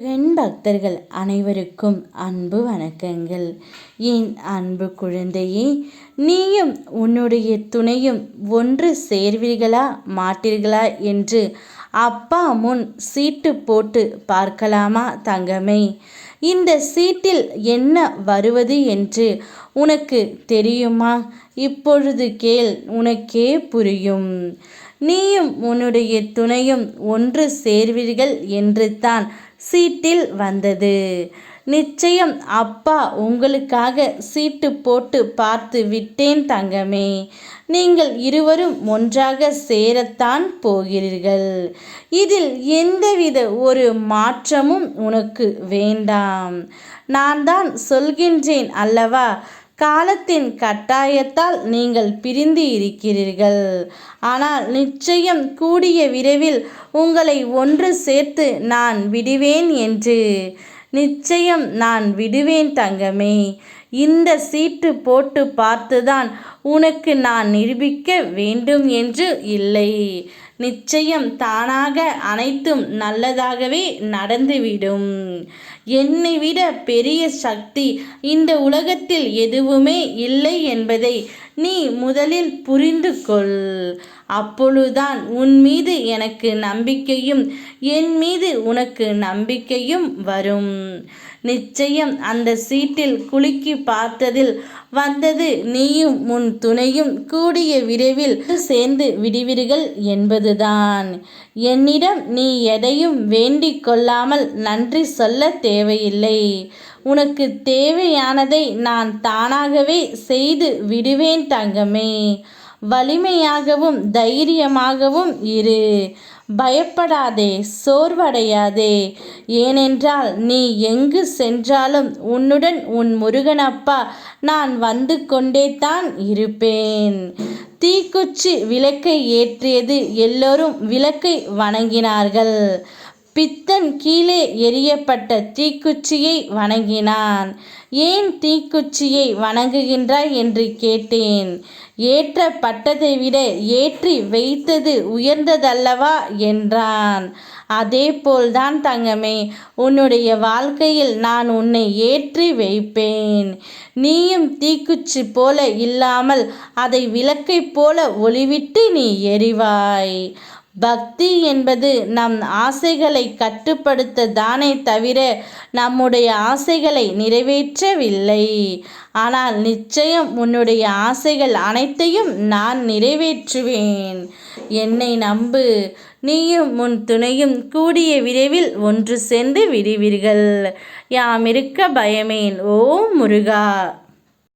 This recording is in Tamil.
என் பக்தர்கள் அனைவருக்கும் அன்பு வணக்கங்கள். என் அன்பு குழந்தையே நீயும் உன்னுடைய துணையும் ஒன்று சேர்வீர்களா மாட்டீர்களா என்று அப்பா முன் சீட்டு போட்டு பார்க்கலாமா தங்கமே? இந்த சீட்டில் என்ன வருவது என்று உனக்கு தெரியுமா? இப்பொழுது கேள் உனக்கே புரியும். நீயும் உன்னுடைய துணையும் ஒன்று சேர்வீர்கள் என்று தான் சீட்டில் வந்தது. நிச்சயம் அப்பா உங்களுக்காக சீட்டு போட்டு பார்த்து விட்டேன் தங்கமே. நீங்கள் இருவரும் ஒன்றாக சேரத்தான் போகிறீர்கள். இதில் எந்தவித ஒரு மாற்றமும் உனக்கு வேண்டாம். நான் தான் சொல்கின்றேன் அல்லவா? காலத்தின் கட்டாயத்தால் நீங்கள் பிரிந்து இருக்கிறீர்கள். ஆனால் நிச்சயம் கூடிய விரைவில் உங்களை ஒன்று சேர்த்து நான் விடுவேன் என்று. நிச்சயம் நான் விடுவேன் தங்கமே. இந்த சீட்டு போட்டு பார்த்துதான் உனக்கு நான் நிரூபிக்க வேண்டும் என்று இல்லை. நிச்சயம் தானாக அனைத்தும் நல்லதாகவே நடந்துவிடும். என்னை விட பெரிய சக்தி இந்த உலகத்தில் எதுவுமே இல்லை என்பதை நீ முதலில் புரிந்து கொள். அப்பொழுதுதான் உன் மீது எனக்கு நம்பிக்கையும் என் மீது உனக்கு நம்பிக்கையும் வரும். நிச்சயம் அந்த சீட்டில் குலுக்கி பார்த்ததில் வந்தது நீயும் உன் துணையும் கூடிய விரைவில் சேர்ந்து விடுவீர்கள் என்பதுதான். என்னிடம் நீ எதையும் வேண்டிக் கொள்ளாமல் நன்றி சொல்ல தேவையில்லை. உனக்கு தேவையானதை நான் தானாகவே செய்து விடுவேன் தங்கமே. வலிமையாகவும் தைரியமாகவும் இரு. பயப்படாதே சோர்வடையாதே. ஏனென்றால் நீ எங்கு சென்றாலும் உன்னுடன் உன் முருகனப்பா நான் வந்து கொண்டே தான் இருப்பேன். தீக்குச்சி விளக்கை ஏற்றியது எல்லோரும் விளக்கை வணங்கினார்கள். பித்தன் கீழே எரியப்பட்ட தீக்குச்சியை வணங்கினான். ஏன் தீக்குச்சியை வணங்குகின்றாய்? என்று கேட்டேன். ஏற்றப்பட்டதை விட ஏற்றி வைத்தது உயர்ந்ததல்லவா? என்றான். அதே போல்தான் தங்கமே உன்னுடைய வாழ்க்கையில் நான் உன்னை ஏற்றி வைப்பேன். நீயும் தீக்குச்சி போல இல்லாமல் அதை விளக்கைப் போல ஒளிவிட்டு நீ எரிவாய் பக்தி என்பது நம் ஆசைகளை கட்டுப்படுத்த தானே தவிர நம்முடைய ஆசைகளை நிறைவேற்றவில்லை. ஆனால் நிச்சயம் உன்னுடைய ஆசைகள் அனைத்தையும் நான் நிறைவேற்றுவேன். என்னை நம்பு. நீயும் உன் துணையும் கூடிய விரைவில் ஒன்று சேர்ந்து விடுவீர்கள். யாம் இருக்க பயமேன். ஓ முருகா!